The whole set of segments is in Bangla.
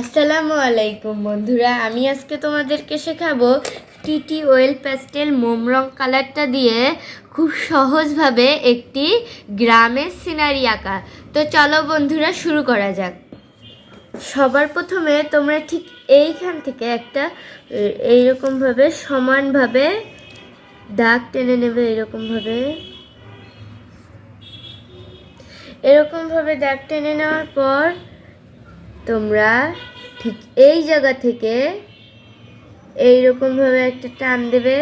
আসসালামু আলাইকুম বন্ধুরা, আমি আজকে তোমাদেরকে শেখাবো টিটি ওয়েল প্যাস্টেল মোম রং কালারটা দিয়ে খুব সহজভাবে একটি গ্রামের সিনারি আঁকা। তো চলো বন্ধুরা, শুরু করা যাক। সবার প্রথমে তোমরা ঠিক এইখান থেকে একটা এইরকমভাবে সমানভাবে দাগ টেনে নেবে এরকমভাবে এরকমভাবে দাগ টেনে নেওয়ার পর তোমরা ঠিক এই জায়গা থেকে এইরকমভাবে একটা টান দেবে।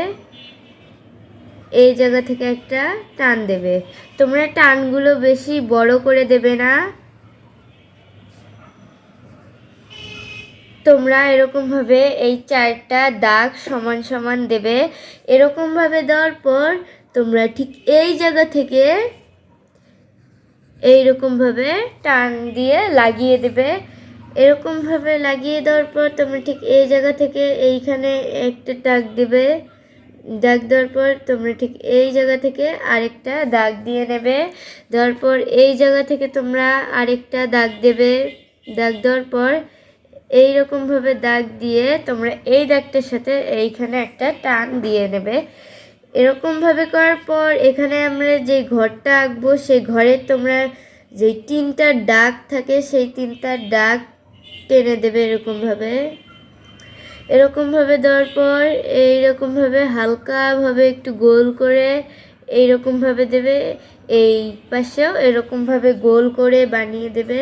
এই জায়গা থেকে একটা টান দেবে। তোমরা টানগুলো বেশি বড় করে দেবে না। তোমরা এরকমভাবে এই চারটা দাগ সমান সমান দেবে। এরকমভাবে দেওয়ার পর তোমরা ঠিক এই জায়গা থেকে এইরকমভাবে টান দিয়ে লাগিয়ে দেবে। এরকমভাবে লাগিয়ে দেওয়ার পর তোমরা ঠিক এই জায়গা থেকে এইখানে একটা দাগ দেবে। দাগ দেওয়ার পর তোমরা ঠিক এই জায়গা থেকে আরেকটা দাগ দিয়ে নেবে। দেওয়ার পর এই জায়গা থেকে তোমরা আরেকটা দাগ দেবে। দাগ দেওয়ার পর এই রকমভাবে দাগ দিয়ে তোমরা এই দাগটার সাথে এইখানে একটা টান দিয়ে নেবে। এরকমভাবে করার পর এখানে আমরা যে ঘরটা আঁকবো, সেই ঘরের তোমরা যে তিনটা ডাক থাকে, সেই তিনটা দাগ টেনে দেবে এরকমভাবে। এরকমভাবে দেওয়ার পর এইরকমভাবে হালকাভাবে একটু গোল করে এইরকমভাবে দেবে। এই পাশেও এরকমভাবে গোল করে বানিয়ে দেবে।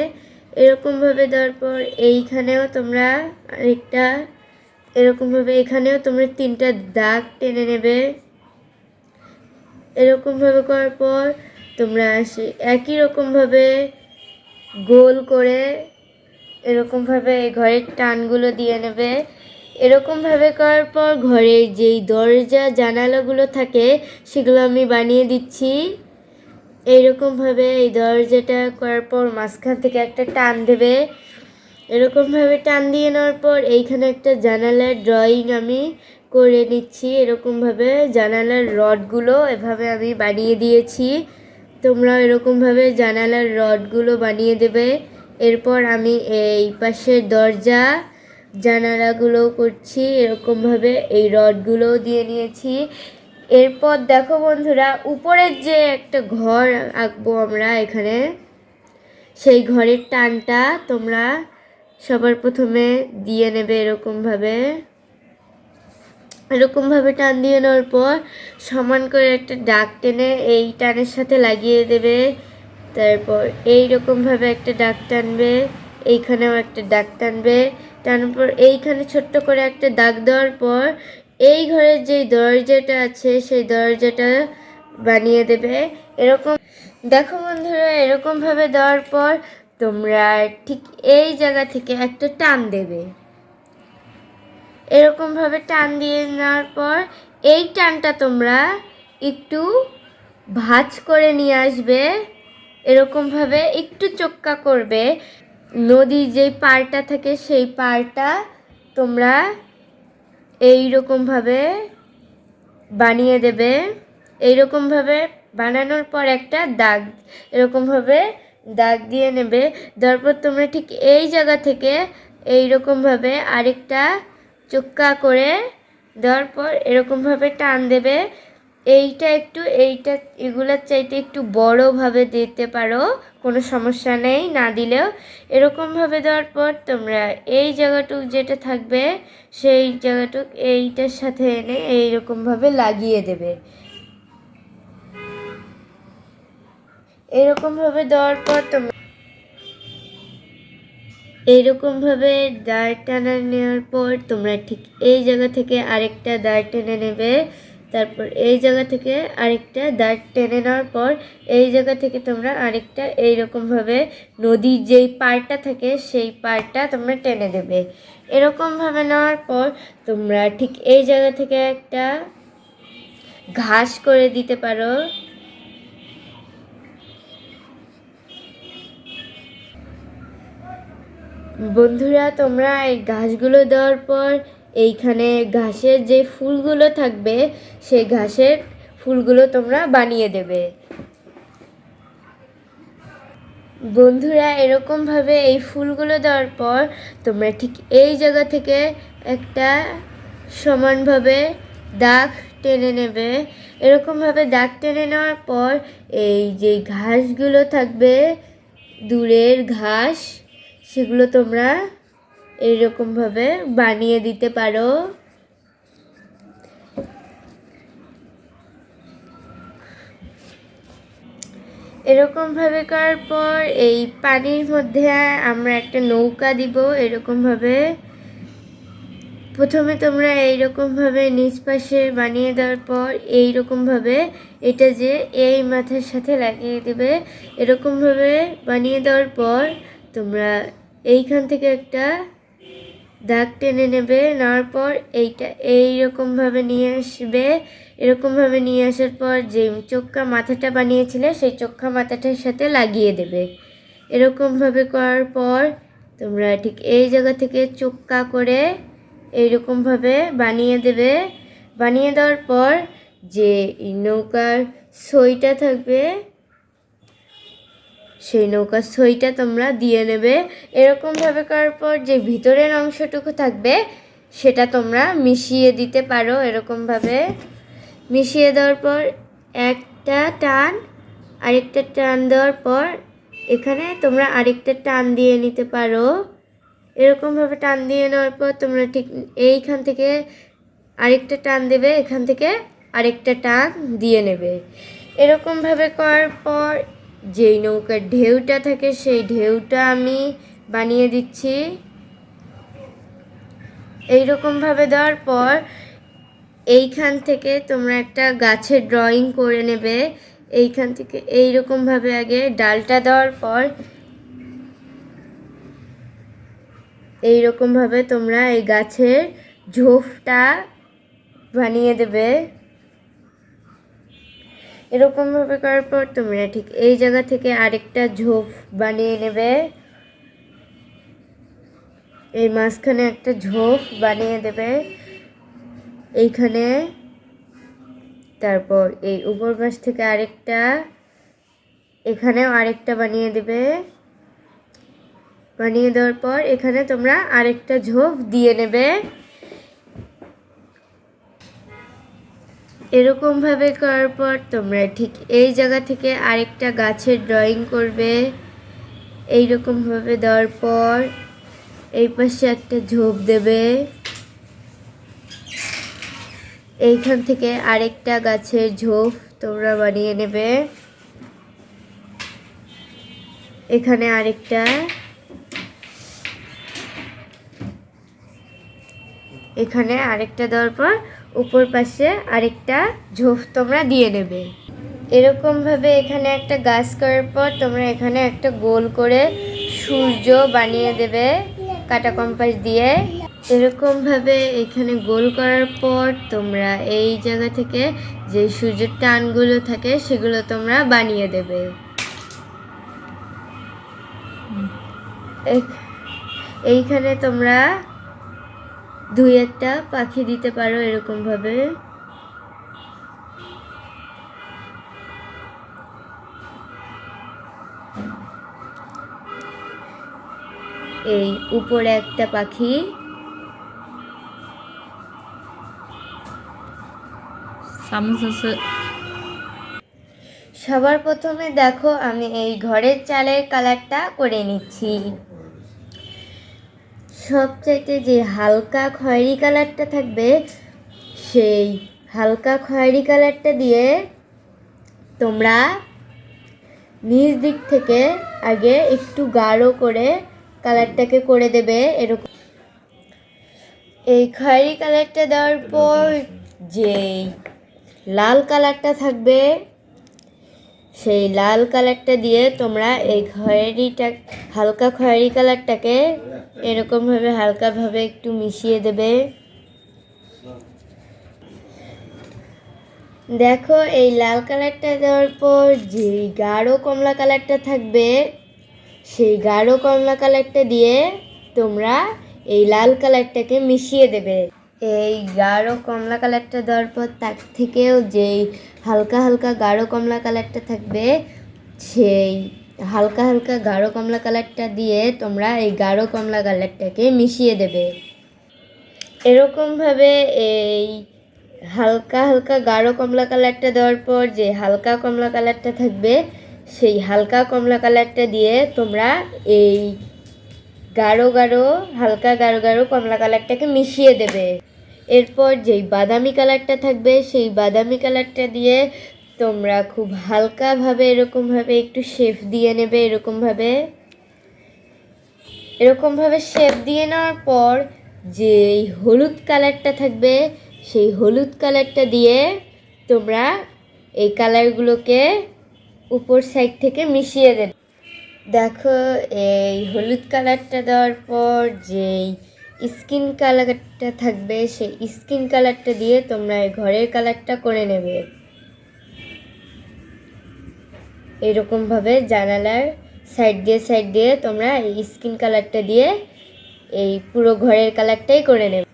এরকমভাবে দেওয়ার পর এইখানেও তোমরা আরেকটা, এরকমভাবে এখানেও তোমরা তিনটা দাগ টেনে নেবে। এরকমভাবে করার পর তোমরা একই রকমভাবে গোল করে এরকমভাবে ঘরের টানগুলো দিয়ে নেবে। এরকমভাবে করার পর ঘরের যেই দরজা, জানালাগুলো থাকে, সেগুলো আমি বানিয়ে দিচ্ছি। এইরকমভাবে এই দরজাটা করার পর মাঝখান থেকে একটা টান দেবে। এরকমভাবে টান দিয়ে নেওয়ার পর এইখানে একটা জানালার ড্রয়িং আমি করে নিচ্ছি। এরকমভাবে জানালার রডগুলো এভাবে আমি বানিয়ে দিয়েছি। তোমরা এরকমভাবে জানালার রডগুলো বানিয়ে দেবে। এরপর আমি এই পাশের দরজা, জানালাগুলো করছি, এরকমভাবে এই রডগুলোও দিয়ে নিয়েছি। এরপর দেখো বন্ধুরা, উপরের যে একটা ঘর আঁকবো আমরা এখানে, সেই ঘরের টানটা তোমরা সবার প্রথমে দিয়ে নেবে এরকমভাবে। এরকমভাবে টান দিয়ে নেওয়ার পর সমান করে একটা ডাক টেনে এই টানের সাথে লাগিয়ে দেবে। তারপর এই রকমভাবে একটা ডাক টানবে, এইখানেও একটা দাগ টানবে, টানার এইখানে ছোট্ট করে একটা দাগ দেওয়ার পর এই ঘরের যেই দরজাটা আছে সেই দরজাটা বানিয়ে দেবে। এরকম, দেখো বন্ধুরা, এরকমভাবে দেওয়ার পর তোমরা ঠিক এই জায়গা থেকে একটা টান দেবে। এরকমভাবে টান দিয়ে নেওয়ার পর এই টানটা তোমরা একটু ভাঁজ করে নিয়ে আসবে। এরকমভাবে একটু চোক্কা করবে। নদীর যেই পাড়টা থাকে সেই পাড়টা তোমরা এই রকমভাবে বানিয়ে দেবে। এইরকমভাবে বানানোর পর একটা দাগ, এরকমভাবে দাগ দিয়ে নেবে। তারপর তোমরা ঠিক এই জায়গা থেকে এই রকমভাবে আরেকটা চোক্কা করে দেওয়ার পর এরকমভাবে টান দেবে। এইটা একটু, এইটা এগুলোর চাইতে একটু বড়োভাবে দিতে পারো, কোনো সমস্যা নেই, না দিলেও। এরকমভাবে দেওয়ার পর তোমরা এই জায়গাটুক যেটা থাকবে, সেই জায়গাটুক এইটার সাথে এনে এইরকমভাবে লাগিয়ে দেবে। এরকমভাবে দেওয়ার পর তোমরা এইরকমভাবে দাঁড় টানা নেওয়ার পর তোমরা ঠিক এই জায়গা থেকে আরেকটা দাঁড় টেনে নেবে। তারপর এই জায়গা থেকে আরেকটা দাঁড় টেনে নেওয়ার পর এই জায়গা থেকে তোমরা আরেকটা এইরকমভাবে নদীর যেই পাড়টা থাকে সেই পাড়টা তোমরা টেনে দেবে। এরকমভাবে নেওয়ার পর তোমরা ঠিক এই জায়গা থেকে একটা ঘাস করে দিতে পারো। বন্ধুরা, তোমরা এই ঘাসগুলো দেওয়ার পর এইখানে ঘাসের যে ফুলগুলো থাকবে, সেই ঘাসের ফুলগুলো তোমরা বানিয়ে দেবে। বন্ধুরা, এরকমভাবে এই ফুলগুলো দেওয়ার পর তোমরা ঠিক এই জায়গা থেকে একটা সমানভাবে দাগ টেনে নেবে। এরকমভাবে দাগ টেনে নেওয়ার পর এই যে ঘাসগুলো থাকবে, দূরের ঘাস, সেগুলো তোমরা এইরকমভাবে বানিয়ে দিতে পারো। এরকমভাবে করার পর এই পানির মধ্যে আমরা একটা নৌকা দিব এরকমভাবে। প্রথমে তোমরা এইরকমভাবে নিচ পাশে বানিয়ে দেওয়ার পর এইরকমভাবে এটা যে এই মাথার সাথে লাগিয়ে দেবে, এরকমভাবে বানিয়ে দেওয়ার পর তোমরা এইখান থেকে একটা দাগ টেনে নেবে, নেওয়ার পর এইটা এইরকমভাবে নিয়ে আসবে। এরকমভাবে নিয়ে আসার পর যে চোখা মাথাটা বানিয়েছিলে, সেই চোখা মাথাটার সাথে লাগিয়ে দেবে। এরকমভাবে করার পর তোমরা ঠিক এই জায়গা থেকে চোক্কা করে এইরকমভাবে বানিয়ে দেবে। বানিয়ে দেওয়ার পর যে নৌকার সইটা থাকবে সেই নৌকার সইটা তোমরা দিয়ে নেবে। এরকমভাবে করার পর যে ভিতরের অংশটুকু থাকবে, সেটা তোমরা মিশিয়ে দিতে পারো এরকমভাবে মিশিয়ে দেওয়ার পর একটা টান, আরেকটা টান দেওয়ার পর এখানে তোমরা আরেকটা টান দিয়ে নিতে পারো। এরকমভাবে টান দিয়ে নেওয়ার পর তোমরা ঠিক এইখান থেকে আরেকটা টান দেবে, এখান থেকে আরেকটা টান দিয়ে নেবে। এরকমভাবে করার পর যেই নৌকার ঢেউটা থাকে, সেই ঢেউটা আমি বানিয়ে দিচ্ছি। এইরকমভাবে দেওয়ার পর এইখান থেকে তোমরা একটা গাছের ড্রয়িং করে নেবে। এইখান থেকে এইরকমভাবে আগে ডালটা দেওয়ার পর এইরকমভাবে তোমরা এই গাছের ঝোপটা বানিয়ে দেবে। এরকমভাবে করার পর তোমরা ঠিক এই জায়গা থেকে আরেকটা ঝোপ বানিয়ে নেবে। এই মাঝখানে একটা ঝোপ বানিয়ে দেবে। এইখানে। তারপর এই উপর পাশ থেকে আরেকটা। এখানেও আরেকটা বানিয়ে দেবে। বানিয়ে দেওয়ার পর এখানে তোমরা আরেকটা ঝোপ দিয়ে নেবে। এরকমভাবে করার পর তোমরা ঠিক এই জায়গা থেকে আরেকটা গাছের ড্রয়িং করবে। এই এইরকমভাবে দেওয়ার পর এই পাশে একটা ঝোপ দেবে। এইখান থেকে আরেকটা গাছের ঝোপ তোমরা বানিয়ে নেবে। এখানে আরেকটা এখানে আরেকটা দেওয়ার পর উপর পাশে আরেকটা ঝোপ তোমরা দিয়ে নেবে। এরকমভাবে এখানে একটা গাছ করার পর তোমরা এখানে একটা গোল করে সূর্য বানিয়ে দেবে কাটা কম্পাস দিয়ে। এরকমভাবে এখানে গোল করার পর তোমরা এই জায়গা থেকে যে সূর্যের টানগুলো থাকে সেগুলো তোমরা বানিয়ে দেবে। এইখানে তোমরা দুই একটা পাখি দিতে পারো এরকমভাবে। এই উপরে একটা পাখি। সবার প্রথমে দেখো আমি এই ঘরের চালের কালারটা করে নিচ্ছি। সবচাইতে যে হালকা খয়েরি কালারটা থাকবে, সেই হালকা খয়েরি কালারটা দিয়ে তোমরা নিচ দিক থেকে আগে একটু গাঢ় করে কালারটাকে করে দেবে এরকম। এই খয়েরি কালারটা দেওয়ার পর যেই লাল কালারটা থাকবে সেই লাল কালারটা দিয়ে তোমরা এই খয়েরিটা, হালকা খয়েরি কালারটাকে এরকমভাবে, হালকাভাবে একটু মিশিয়ে দেবে। দেখো, এই লাল কালারটা দেওয়ার পর যে গাঢ় কমলা কালারটা থাকবে, সেই গাঢ় কমলা কালারটা দিয়ে তোমরা এই লাল কালারটাকে মিশিয়ে দেবে। এই গাঢ় কমলা কালারটা দেওয়ার পর তার থেকেও যেই হালকা হালকা গাঢ় কমলা কালারটা থাকবে। সেই হালকা হালকা গাঢ় কমলা কালারটা দিয়ে তোমরা এই গাঢ় কমলা কালারটাকে মিশিয়ে দেবে। এরকমভাবে এই হালকা হালকা গাঢ় কমলা কালারটা দেওয়ার পর যে হালকা কমলা কালারটা থাকবে, সেই হালকা কমলা কালারটা দিয়ে তোমরা এই গাঢ় গাঢ়, হালকা গাঢ় গাঢ় কমলা কালারটাকে মিশিয়ে দেবে। এরপর যেই বাদামি কালারটা থাকবে, সেই বাদামি কালারটা দিয়ে তোমরা খুব হালকাভাবে, এরকমভাবে একটু শেপ দিয়ে নেবে, এরকমভাবে। এরকমভাবে শেপ দিয়ে নেওয়ার পর যেই হলুদ কালারটা থাকবে, সেই হলুদ কালারটা দিয়ে তোমরা এই কালারগুলোকে উপর সাইড থেকে মিশিয়ে দেবে। দেখো, এই হলুদ কালারটা দেওয়ার পর যেই স্কিন কালারটা থাকবে, সেই স্কিন কালারটা দিয়ে তোমরা এই ঘরের কালারটা করে নেবে। এরকমভাবে জানালার সাইড দিয়ে সাইড দিয়ে তোমরা এই স্কিন কালারটা দিয়ে এই পুরো ঘরের কালারটাই করে নেবে।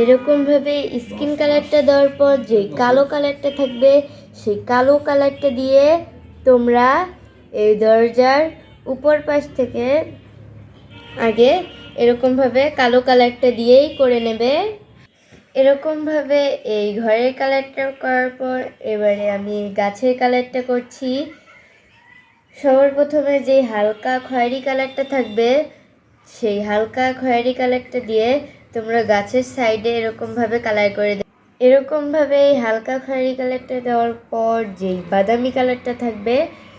এরকমভাবে স্কিন কালারটা দেওয়ার পর যে কালো কালারটা থাকবে, সেই কালো কালারটা দিয়ে তোমরা এই দরজার উপর পাশ থেকে আগে এরকমভাবে কালো কালারটা দিয়েই করে নেবে। এরকমভাবে এই ঘরের কালারটা করার পর এবারে আমি গাছের কালারটা করছি। সবার প্রথমে যে হালকা খয়েরি কালারটা থাকবে, সেই হালকা খয়েরি কালারটা দিয়ে তোমরা গাছের সাইডে এরকমভাবে কালার করে দেবে। এরকমভাবে এই হালকা খয়েরি কালারটা দেওয়ার পর যেই বাদামি কালারটা থাকবে,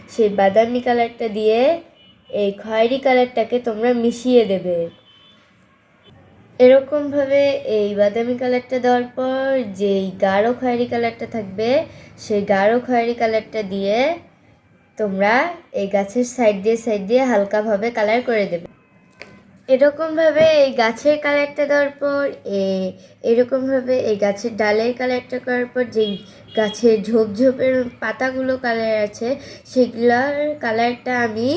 সেই বাদামি কালারটা দিয়ে এই খয়েরি কালারটাকে তোমরা মিশিয়ে দেবে। এরকমভাবে এই বাদামি কালারটা দেওয়ার পর যেই গাঢ় খয়েরি কালারটা থাকবে, সেই গাঢ় খয়েরি কালারটা দিয়ে তোমরা এই গাছের সাইড দিয়ে সাইড দিয়ে হালকাভাবে কালার করে দেবে। এরকমভাবে এই গাছের কালারটা দেওয়ার পর, এ এরকমভাবে এই গাছের ডালের কালারটা করার পর যেই গাছের ঝোপঝোপের পাতাগুলো কালার আছে, সেগুলোর কালারটা আমি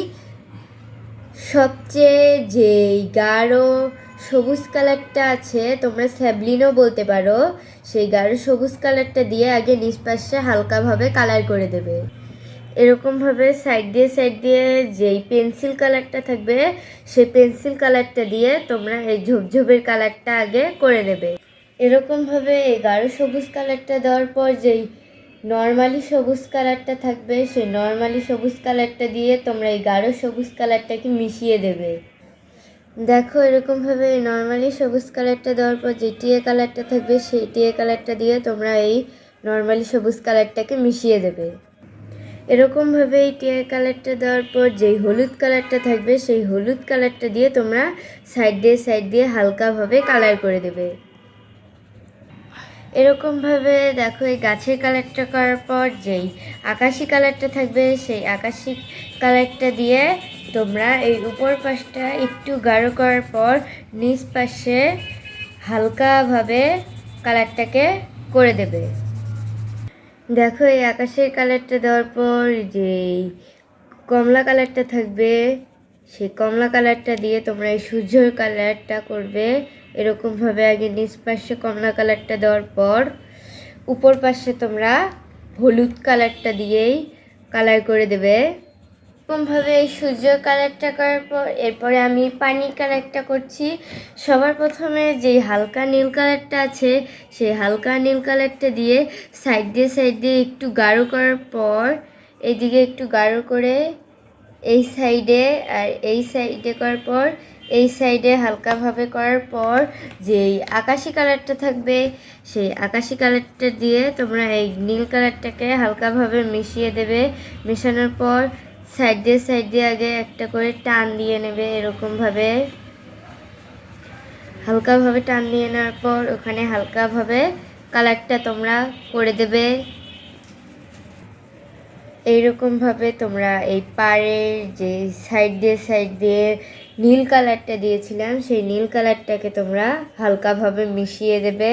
সবচেয়ে যেই গাঢ় সবুজ কালারটা আছে, তোমরা স্যাবলিনও বলতে পারো, সেই গাঢ় সবুজ কালারটা দিয়ে আগে নিষ্পাশে হালকাভাবে কালার করে দেবে। এরকমভাবে সাইড দিয়ে সাইড দিয়ে যেই পেন্সিল কালারটা থাকবে, সেই পেন্সিল কালারটা দিয়ে তোমরা এই ঝোপঝোপের কালারটা আগে করে নেবে। এরকমভাবে এই গাঢ় সবুজ কালারটা দেওয়ার পর যেই নর্মালি সবুজ কালারটা থাকবে, সেই নর্মালি সবুজ কালারটা দিয়ে তোমরা এই গাঢ় সবুজ কালারটাকে মিশিয়ে দেবে। দেখো এরকমভাবে এই নর্মালি সবুজ কালারটা দেওয়ার পর যে টিয়ে কালারটা থাকবে, সেই টিয়ে কালারটা দিয়ে তোমরা এই নর্মালি সবুজ কালারটাকে মিশিয়ে দেবে। এরকমভাবে এই টিয়ার কালারটা দেওয়ার পর যেই হলুদ কালারটা থাকবে, সেই হলুদ কালারটা দিয়ে তোমরা সাইড দিয়ে সাইড দিয়ে হালকাভাবে কালার করে দেবে। এরকমভাবে দেখো এই গাছের কালারটা করার পর যেই আকাশি কালারটা থাকবে, সেই আকাশি কালারটা দিয়ে তোমরা এই উপর পাশটা একটু গাঢ় করার পর নিচ পাশে হালকাভাবে কালারটাকে করে দেবে। দেখো এই আকাশের কালারটা দেওয়ার পর যেই কমলা কালারটা থাকবে, সেই কমলা কালারটা দিয়ে তোমরা এই সূর্যের কালারটা করবে। এরকমভাবে আগে নিচ পাশে কমলা কালারটা দেওয়ার পর উপর পাশে তোমরা হলুদ কালারটা দিয়েই কালার করে দেবে। এরকমভাবে এই সূর্য কালারটা করার পর এরপরে আমি পানি কালারটা করছি। সবার প্রথমে যে হালকা নীল কালারটা আছে, সেই হালকা নীল কালারটা দিয়ে সাইড দিয়ে সাইড দিয়ে একটু গাঢ় করার পর এইদিকে একটু গাঢ় করে এই সাইডে আর এই সাইডে করার পর এই সাইডে হালকাভাবে করার পর যেই আকাশি কালারটা থাকবে, সেই আকাশি কালারটা দিয়ে তোমরা এই নীল কালারটাকে হালকাভাবে মিশিয়ে দেবে। মেশানোর পর সাইড দিয়ে সাইড দিয়ে আগে একটা করে টান দিয়ে নেবে এরকমভাবে। হালকাভাবে টান দিয়ে নেওয়ার পর ওখানে হালকাভাবে কালারটা তোমরা করে দেবে। এইরকমভাবে তোমরা এই পাড়ের যে সাইড দিয়ে সাইড দিয়ে নীল কালারটা দিয়েছিলাম, সেই নীল কালারটাকে তোমরা হালকাভাবে মিশিয়ে দেবে,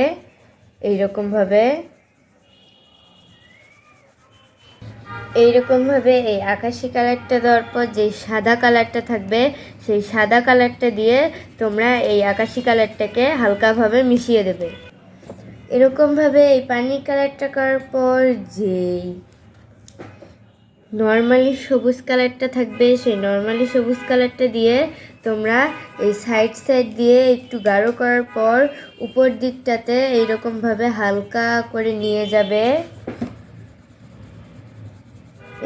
এইরকমভাবে। এইরকমভাবে এই আকাশি কালারটা দেওয়ার পর যে সাদা কালারটা থাকবে, সেই সাদা কালারটা দিয়ে তোমরা এই আকাশি কালারটাকে হালকাভাবে মিশিয়ে দেবে। এরকমভাবে এই পানি কালারটা করার পর যেই নর্মালি সবুজ কালারটা থাকবে, সেই নর্মালি সবুজ কালারটা দিয়ে তোমরা এই সাইড সাইড দিয়ে একটু গাঢ় করার পর উপর দিকটাতে এইরকমভাবে হালকা করে নিয়ে যাবে।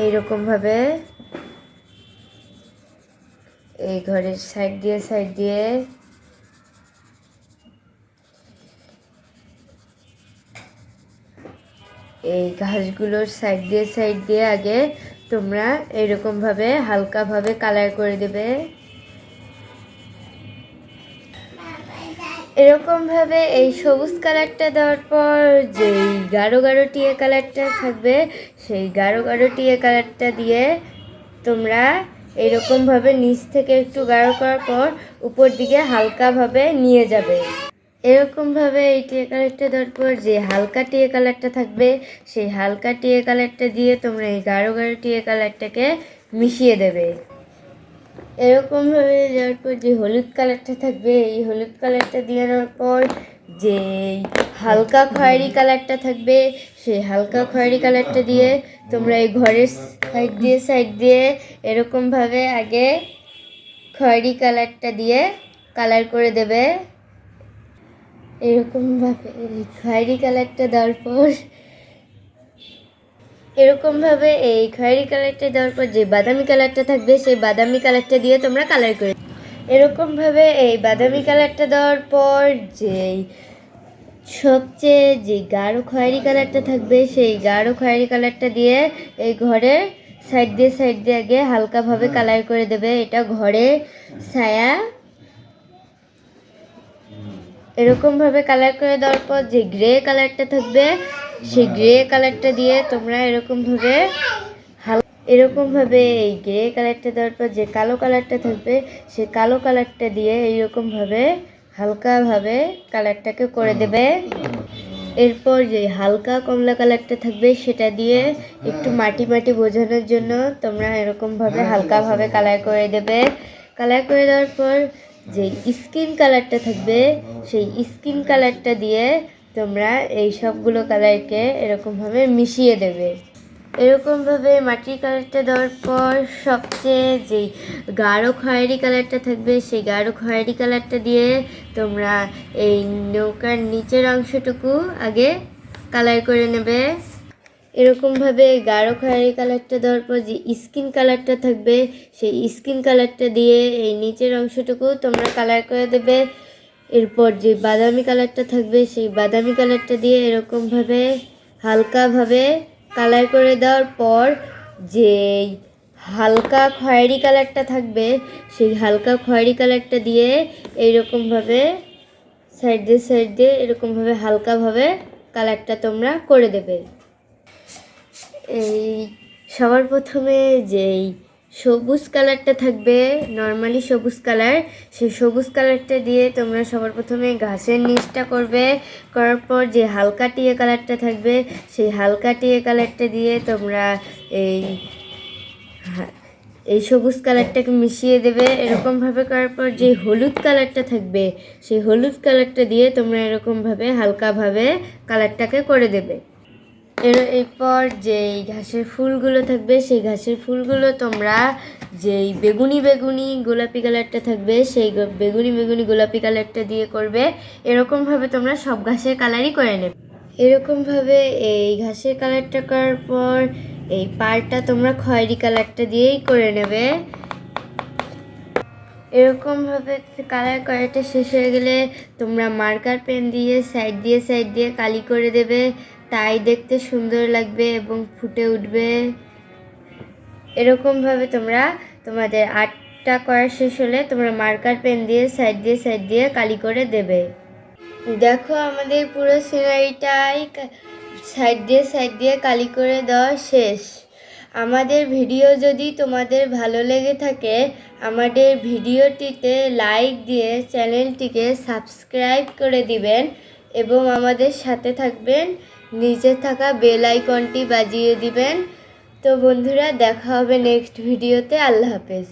এইরকমভাবে এই ঘরের সাইড দিয়ে সাইড দিয়ে। এই ঘাসগুলোর সাইড দিয়ে সাইড দিয়ে আগে তোমরা এরকমভাবে হালকাভাবে কালার করে দেবে। এরকমভাবে এই সবুজ কালারটা দেওয়ার পর যেই গাঢ় গাঢ় টিয়ে কালারটা থাকবে, সেই গাঢ় গাঢ় টিয়ে কালারটা দিয়ে তোমরা এরকমভাবে নিচ থেকে একটু গাঢ় করার পর উপর দিকে হালকাভাবে নিয়ে যাবে। এরকমভাবে এই টিয়ে কালারটা দেওয়ার পর যে হালকা টিয়ে কালারটা থাকবে, সেই হালকা টিয়ে কালারটা দিয়ে তোমরা এই গাঢ় গাঢ় টিয়ে কালারটাকে মিশিয়ে দেবে। এরকমভাবে দেওয়ার পর যে হলুদ কালারটা থাকবে, এই হলুদ কালারটা দিয়ে পর যে হালকা খয়েরি কালারটা থাকবে, সেই হালকা খয়েরি কালারটা দিয়ে তোমরা এই ঘরের সাইড দিয়ে সাইড দিয়ে এরকমভাবে আগে খয়েরি কালারটা দিয়ে কালার করে দেবে। এরকমভাবে খয়েরি কালারটা দেওয়ার পর এরকমভাবে এই খয়েরি কালারটা দেওয়ার পর যে বাদামি কালারটা থাকবে, সেই বাদামি কালারটা দিয়ে তোমরা কালার করে এরকমভাবে এই বাদামি কালারটা দেওয়ার পর যেই সবচেয়ে যে গাঢ় খয়েরি কালারটা থাকবে, সেই গাঢ় খয়েরি কালারটা দিয়ে এই ঘরের সাইড দিয়ে সাইড দিয়ে আগে হালকাভাবে কালার করে দেবে। এটা ঘরে ছায়া এরকমভাবে কালার করে দেওয়ার পর যে গ্রে কালারটা থাকবে সেই গ্রে কালারটা দিয়ে তোমরা এরকমভাবে হাল এরকমভাবে এই গ্রে কালারটা দেওয়ার পর যে কালো কালারটা থাকবে সেই কালো কালারটা দিয়ে এইরকমভাবে হালকাভাবে কালারটাকে করে দেবে। এরপর যে হালকা কমলা কালারটা থাকবে সেটা দিয়ে একটু মাটি মাটি বোঝানোর জন্য তোমরা এরকমভাবে হালকাভাবে কালার করে দেবে। কালার করে দেওয়ার পর যে স্কিন কালারটা থাকবে সেই স্কিন কালারটা দিয়ে তোমরা এই সবগুলো কালারকে এরকমভাবে মিশিয়ে দেবে। এরকমভাবে মাটির কালারটা দেওয়ার পর সবচেয়ে যেই গাঢ় খয়েরি কালারটা থাকবে, সেই গাঢ় খয়েরি কালারটা দিয়ে তোমরা এই নৌকার নিচের অংশটুকু আগে কালার করে নেবে। এরকমভাবে গাঢ় খয়েরি কালারটা দেওয়ার পর যে স্কিন কালারটা থাকবে, সেই স্কিন কালারটা দিয়ে এই নিচের অংশটুকু তোমরা কালার করে দেবে। এরপর যে বাদামি কালারটা থাকবে, সেই বাদামি কালারটা দিয়ে এরকমভাবে হালকাভাবে কালার করে দেওয়ার পর যে হালকা খয়েরি কালারটা থাকবে, সেই হালকা খয়েরি কালারটা দিয়ে এইরকমভাবে সাইড দিয়ে সাইড দিয়ে এরকমভাবে হালকাভাবে কালারটা তোমরা করে দেবে। এই সবার প্রথমে যেই সবুজ কালারটা থাকবে নর্মালি সবুজ কালার। সেই সবুজ কালারটা দিয়ে তোমরা সবার প্রথমে ঘাসের নিচটা করবে, করার পর যে হালকা টিয়ে কালারটা থাকবে, সেই হালকা টিয়ে কালারটা দিয়ে তোমরা এই এই সবুজ কালারটাকে মিশিয়ে দেবে। এরকমভাবে করার পর যে হলুদ কালারটা থাকবে, সেই হলুদ কালারটা দিয়ে তোমরা এরকমভাবে হালকাভাবে কালারটাকে করে দেবে। এর এরপর যেই ঘাসের ফুলগুলো থাকবে, সেই ঘাসের ফুলগুলো তোমরা যেই বেগুনি বেগুনি গোলাপি কালারটা থাকবে, সেই বেগুনি বেগুনি গোলাপি কালারটা দিয়ে করবে। এরকমভাবে তোমরা সব ঘাসের কালারই করে নেবে। এরকমভাবে এই ঘাসের কালারটা করার পর এই পাড়টা তোমরা খয়েরি কালারটা দিয়েই করে নেবে। এরকমভাবে কালার করাটা শেষ হয়ে গেলে তোমরা মার্কার পেন দিয়ে, সাইড দিয়ে সাইড দিয়ে কালি করে দেবে। তাই দেখতে সুন্দর লাগবে এবং ফুটে উঠবে। এরকমভাবে তোমরা তোমাদের আর্টটা করা শেষ হলে তোমরা মার্কার পেন দিয়ে সাইড দিয়ে সাইড দিয়ে কালি করে দেবে। দেখো আমাদের পুরো সিনারিটাই সাইড দিয়ে সাইড দিয়ে কালি করে দেওয়া শেষ। আমাদের ভিডিও যদি তোমাদের ভালো লেগে থাকে, আমাদের ভিডিওটিতে লাইক দিয়ে চ্যানেলটিকে সাবস্ক্রাইব করে দিবেন এবং আমাদের সাথে থাকবেন। নিচে থাকা বেল আইকনটি বাজিয়ে দিবেন। তো বন্ধুরা দেখা হবে নেক্সট ভিডিওতে আল্লাহ হাফেজ।